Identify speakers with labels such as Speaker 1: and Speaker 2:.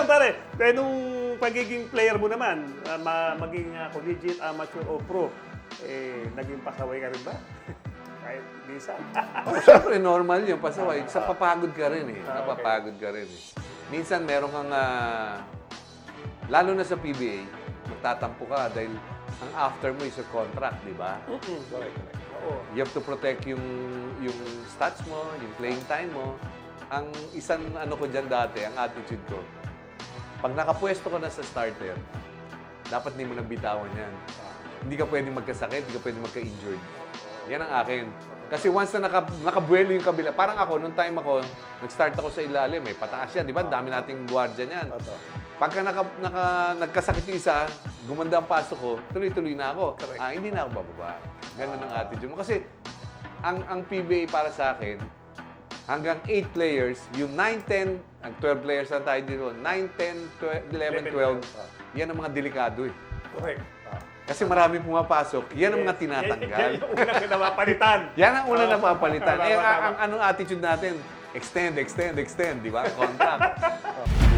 Speaker 1: lang, pare. Eh, nung pagiging player mo naman, ah, ma- maging ah, collegiate, amateur o pro, eh, naging pasaway ka rin ba? Kahit bisa.
Speaker 2: Oh, Siyempre, normal yun. Pasaway. Sa papagod ka rin eh.
Speaker 1: Ah, okay.
Speaker 2: Napapagod ka rin eh. Minsan meron kang, ah, lalo na sa PBA, magtatampo ka dahil ang after mo is a contract, di ba?
Speaker 1: correct, correct. Oo.
Speaker 2: You have to protect yung yung stats mo, yung playing time mo. Ang isang ano ko dyan dati, ang attitude ko, pag nakapwesto ka na sa starter, dapat hindi mo nang bitawan yan. Hindi ka pwedeng magkasakit, hindi ka pwedeng magka-injured. Yan ang akin. Kasi once na naka, nakabuelo yung kabila, parang ako, nung time ako, nag-start ako sa ilalim, eh, pataas yan, di ba? Ang Dami nating gwardiya niyan. Pagka naka, naka, nagkasakit yung isa, gumanda ang pasok ko, tuloy-tuloy na ako. Ah, hindi na ako bababa. Ganun ang attitude mo. Kasi ang, ang PBA para sa akin, hanggang 8 players, yung 9, 10, ang 12 players na tayo dito, 9, 10, 12, 11, 12, yan ang mga delikado eh.
Speaker 1: Correct. Ah.
Speaker 2: Kasi marami pumapasok, yan ang mga
Speaker 1: Yan
Speaker 2: tinatanggal.
Speaker 1: yung unang pinapalitan.
Speaker 2: Yan ang una
Speaker 1: Oo.
Speaker 2: na papalitan.
Speaker 1: Tama,
Speaker 2: Eh, ang, ang anong attitude natin? Extend, extend, extend, di ba? Contact.